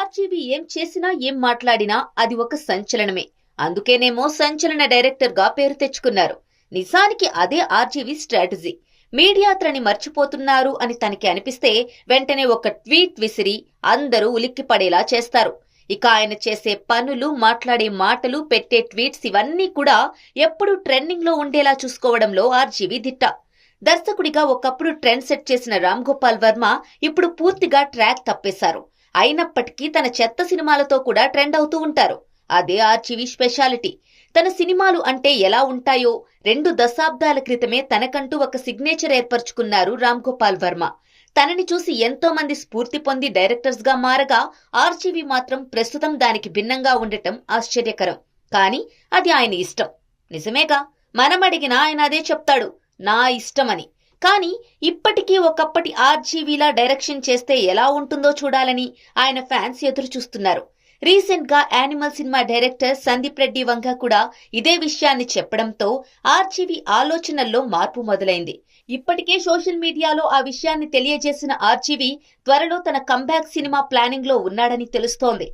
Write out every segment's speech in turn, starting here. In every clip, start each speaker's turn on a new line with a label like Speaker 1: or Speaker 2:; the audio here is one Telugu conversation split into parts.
Speaker 1: ఆర్జీవి ఏం చేసినా ఏం మాట్లాడినా అది ఒక సంచలనమే. అందుకేనేమో సంచలన డైరెక్టర్గా పేరు తెచ్చుకున్నారు. నిజానికి అదే ఆర్జీవి స్ట్రాటజీ. మీడియా అతని మర్చిపోతున్నారు అని తనకి అనిపిస్తే వెంటనే ఒక ట్వీట్ విసిరి అందరూ ఉలిక్కిపడేలా చేస్తారు. ఇక ఆయన చేసే పనులు మాట్లాడే మాటలు పెట్టే ట్వీట్స్ ఇవన్నీ కూడా ఎప్పుడూ ట్రెండింగ్లో ఉండేలా చూసుకోవడంలో ఆర్జీవి దిట్ట. దర్శకుడిగా ఒకప్పుడు ట్రెండ్ సెట్ చేసిన రామ్ గోపాల్ వర్మ ఇప్పుడు పూర్తిగా ట్రాక్ తప్పేశారు. అయినప్పటికీ తన చెత్త సినిమాలతో కూడా ట్రెండ్ అవుతూ ఉంటారు. అదే ఆర్చివి స్పెషాలిటీ. తన సినిమాలు అంటే ఎలా ఉంటాయో రెండు దశాబ్దాల క్రితమే తనకంటూ ఒక సిగ్నేచర్ ఏర్పరచుకున్నారు రామ్ గోపాల్ వర్మ. తనని చూసి ఎంతో మంది స్ఫూర్తి పొంది డైరెక్టర్స్గా మారగా ఆర్జీవి మాత్రం ప్రస్తుతం దానికి భిన్నంగా ఉండటం ఆశ్చర్యకరం. కానీ అది ఆయన ఇష్టం. నిజమేగా? మనం అడిగినా ఆయన అదే చెప్తాడు నా ఇష్టమని. కానీ ఇప్పటికీ ఒకప్పటి ఆర్జీవీలా డైరెక్షన్ చేస్తే ఎలా ఉంటుందో చూడాలని ఆయన ఫ్యాన్స్ ఎదురు చూస్తున్నారు. రీసెంట్గా animal cinema director Sandeep Reddy Vanga కూడా ఇదే విషయాన్ని చెప్పడంతో ఆర్జీవీ ఆలోచనల్లో మార్పు మొదలైంది. ఇప్పటికే సోషల్ మీడియాలో ఆ విషయాన్ని తెలియజేసిన ఆర్జీవీ త్వరలో తన కంబ్యాక్ సినిమా ప్లానింగ్లో ఉన్నాడని తెలుస్తోంది.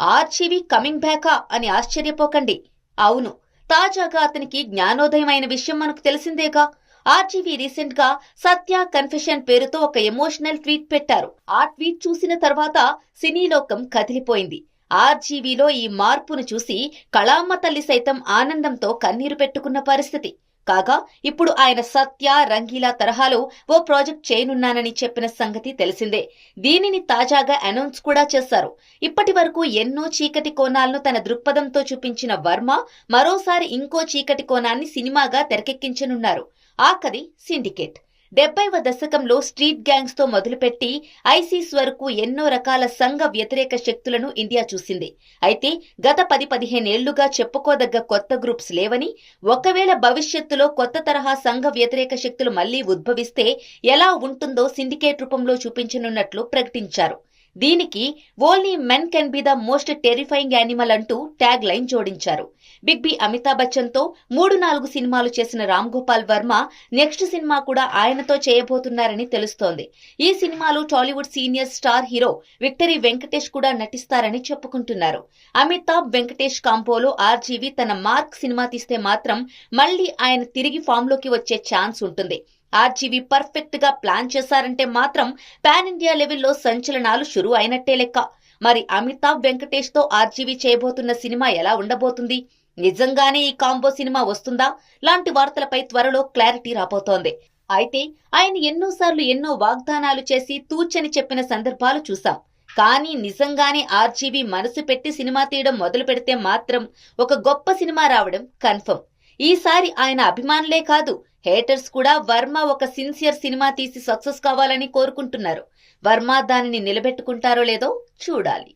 Speaker 1: ఆర్జీవీ కమింగ్ బ్యాకా అని ఆశ్చర్యపోకండి. అవును తాజాగా అతనికి జ్ఞానోదయం అయిన విషయం మనకు తెలిసిందేగా? ఆర్జీవీ రీసెంట్గా సత్య కన్ఫెషన్ పేరుతో ఒక ఎమోషనల్ ట్వీట్ పెట్టారు. ఆ ట్వీట్ చూసిన తర్వాత సినీ లోకం కదిలిపోయింది. ఆర్జీవీలో ఈ మార్పును చూసి కళామ్మ తల్లి సైతం ఆనందంతో కన్నీరు పెట్టుకున్న పరిస్థితి. కాగా ఇప్పుడు ఆయన సత్య రంగీలా తరహాలో ఓ ప్రాజెక్ట్ చేయనున్నానని చెప్పిన సంగతి తెలిసిందే. దీనిని తాజాగా అనౌన్స్ కూడా చేశారు. ఇప్పటి వరకు ఎన్నో చీకటి కోణాలను తన దృక్పథంతో చూపించిన వర్మ మరోసారి ఇంకో చీకటి కోణాన్ని సినిమాగా తెరకెక్కించనున్నారు. ఆఖరి సిండికేట్. డెబ్బైవ దశకంలో స్ట్రీట్ గ్యాంగ్స్తో మొదలుపెట్టి ఐసీస్ వరకు ఎన్నో రకాల సంఘ వ్యతిరేక శక్తులను ఇండియా చూసింది. అయితే గత పది పదిహేనేళ్ళుగా చెప్పుకోదగ్గ కొత్త గ్రూప్స్ లేవని ఒకవేళ భవిష్యత్తులో కొత్త తరహా సంఘ వ్యతిరేక శక్తులు మళ్ళీ ఉద్భవిస్తే ఎలా ఉంటుందో సిండికేట్ రూపంలో చూపించనున్నట్లు ప్రకటించారు. దీనికి only men can be the most terrifying animal అంటూ ట్యాగ్ లైన్ జోడించారు. బిగ్ బి అమితాబ్ బచ్చన్తో మూడు నాలుగు సినిమాలు చేసిన రామ్ గోపాల్ వర్మ నెక్స్ట్ సినిమా కూడా ఆయనతో చేయబోతున్నారని తెలుస్తోంది. ఈ సినిమాలో Tollywood senior star hero Victory Venkatesh కూడా నటిస్తారని చెప్పుకుంటున్నారు. అమితాబ్ వెంకటేష్ కాంపోలో ఆర్జీవి తన మార్క్ సినిమా తీస్తే మాత్రం మళ్ళీ ఆయన తిరిగి ఫామ్లోకి వచ్చే ఛాన్స్ ఉంటుంది. ఆర్జీవీ పర్ఫెక్ట్గా ప్లాన్ చేశారంటే మాత్రం పాన్ ఇండియా లెవెల్లో సంచలనాలు షురు అయినట్టే లెక్క. మరి అమితాబ్ వెంకటేష్తో ఆర్జీవీ చేయబోతున్న సినిమా ఎలా ఉండబోతుంది? నిజంగానే ఈ కాంబో సినిమా వస్తుందా? లాంటి వార్తలపై త్వరలో క్లారిటీ రాబోతోంది. అయితే ఆయన ఎన్నోసార్లు ఎన్నో వాగ్దానాలు చేసి తూచని చెప్పిన సందర్భాలు చూసాం కానీ నిజంగానే ఆర్జీవీ మనసు పెట్టి సినిమా తీయడం మొదలు పెడితే మాత్రం ఒక గొప్ప సినిమా రావడం కన్ఫర్మ్. ఈసారి ఆయన అభిమానులే కాదు హేటర్స్ కూడా వర్మ ఒక సిన్సియర్ సినిమా తీసి సక్సెస్ కావాలని కోరుకుంటున్నారు. వర్మ దానిని నిలబెట్టుకుంటారో లేదో చూడాలి.